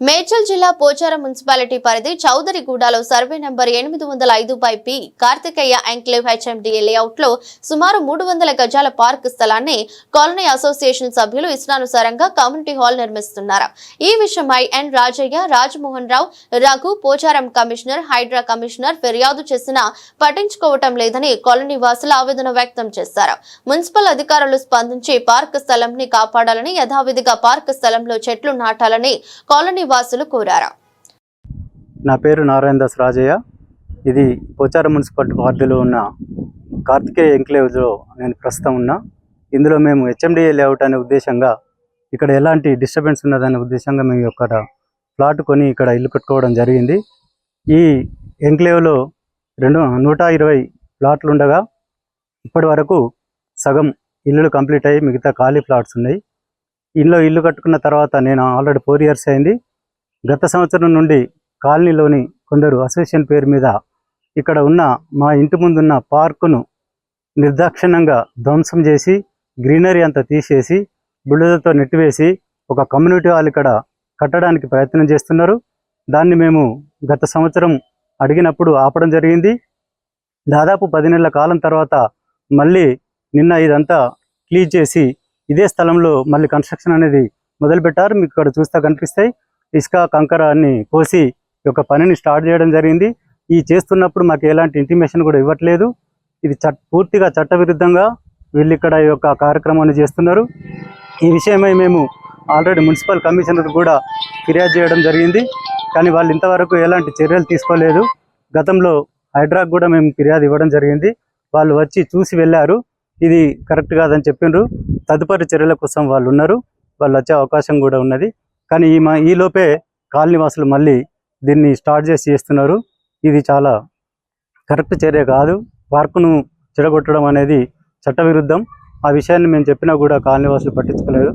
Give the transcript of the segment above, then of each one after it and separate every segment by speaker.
Speaker 1: మేడ్చల్ జిల్లా పోచారం మున్సిపాలిటీ పరిధి చౌదరిగూడలో survey number ఎనిమిది వందల ఐదు by P Karthikeya enclave HMDA లేఅవుట్లో సుమారు మూడు వందల గజాల పార్క్ స్థలాన్ని కాలనీ అసోసియేషన్ సభ్యులు ఇష్టానుసారంగా కమ్యూనిటీ హాల్ నిర్మిస్తున్నారు. ఈ విషయమై N Rajaiah Rajamohan Rao Raghu Pocharam commissioner HYDRAA commissioner ఫిర్యాదు చేసినా పట్టించుకోవటం లేదని కాలనీ వాసులు ఆవేదన వ్యక్తం చేశారు. మున్సిపల్ అధికారులు స్పందించి పార్క్ స్థలంని కాపాడాలని యథావిధిగా పార్క్ స్థలంలో చెట్లు నాటాలని కాలనీ నివాసులు కోరారు.
Speaker 2: నా పేరు నారాయణ దాస్ రాజయ్య. ఇది పోచారం మున్సిపాలిటీ వార్డులో ఉన్న కార్తికేయ ఎంక్లేవ్లో నేను ప్రస్తుతం ఉన్నా. ఇందులో మేము హెచ్ఎండిఏ లేఅవుట్ అనే ఉద్దేశంగా ఇక్కడ ఎలాంటి డిస్టర్బెన్స్ ఉన్నదనే ఉద్దేశంగా మేము ఇక్కడ ప్లాట్ కొని ఇక్కడ ఇల్లు కట్టుకోవడం జరిగింది. ఈ ఎంక్లేవ్లో రెండు నూట ఇరవై ప్లాట్లు ఉండగా ఇప్పటి వరకు సగం ఇల్లులు కంప్లీట్ అయ్యి మిగతా ఖాళీ ప్లాట్స్ ఉన్నాయి. ఇల్లు ఇల్లు కట్టుకున్న తర్వాత నేను ఆల్రెడీ ఫోర్ ఇయర్స్ అయింది. గత సంవత్సరం నుండి కాలనీలోని కొందరు అసోసియేషన్ పేరు మీద ఇక్కడ ఉన్న మా ఇంటి ముందున్న పార్కును నిర్దాక్షిణ్యంగా ధ్వంసం చేసి గ్రీనరీ అంతా తీసేసి బుల్డోజర్తో నెట్టివేసి ఒక కమ్యూనిటీ హాల్ ఇక్కడ కట్టడానికి ప్రయత్నం చేస్తున్నారు. దాన్ని మేము గత సంవత్సరం అడిగినప్పుడు ఆపడం జరిగింది. దాదాపు పది నెలల కాలం తర్వాత మళ్ళీ నిన్న ఇదంతా క్లీన్ చేసి ఇదే స్థలంలో మళ్ళీ కన్స్ట్రక్షన్ అనేది మొదలుపెట్టారు. మీకు ఇక్కడ చూస్తే కనిపిస్తాయి. ఇసుక కంకర అన్ని పోసి యొక్క పనిని స్టార్ట్ చేయడం జరిగింది. ఈ చేస్తున్నప్పుడు మాకు ఎలాంటి ఇంటిమేషన్ కూడా ఇవ్వట్లేదు. ఇది చట్ పూర్తిగా చట్టవిరుద్ధంగా వీళ్ళు ఇక్కడ ఈ యొక్క కార్యక్రమాన్ని చేస్తున్నారు. ఈ విషయమై మేము ఆల్రెడీ మున్సిపల్ కమిషనర్ కూడా ఫిర్యాదు చేయడం జరిగింది. కానీ వాళ్ళు ఇంతవరకు ఎలాంటి చర్యలు తీసుకోలేదు. గతంలో హైడ్రాక్ కూడా మేము ఫిర్యాదు ఇవ్వడం జరిగింది. వాళ్ళు వచ్చి చూసి వెళ్ళారు. ఇది కరెక్ట్ కాదని చెప్పిండ్రు తదుపరి చర్యల కోసం వాళ్ళు ఉన్నారు. వాళ్ళు వచ్చే అవకాశం కూడా ఉన్నది. కానీ ఈ మా ఈ లోపే కాలనీవాసులు మళ్ళీ దీన్ని స్టార్ట్ చేసి చేస్తున్నారు. ఇది చాలా కరెక్ట్ చర్య కాదు. పార్కును చెడగొట్టడం అనేది చట్టవిరుద్ధం. ఆ విషయాన్ని మేము చెప్పినా కూడా కాలనీవాసులు పట్టించుకోలేదు.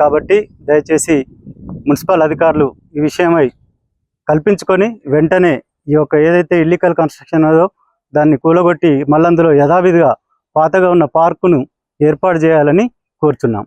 Speaker 2: కాబట్టి దయచేసి మున్సిపల్ అధికారులు ఈ విషయమై కల్పించుకొని వెంటనే ఈ యొక్క ఏదైతే ఇల్లీగల్ కన్స్ట్రక్షన్ ఉందో దాన్ని కూలగొట్టి మళ్ళందులో యథావిధిగా పాతగా ఉన్న పార్కును ఏర్పాటు చేయాలని కోరుచున్నాం.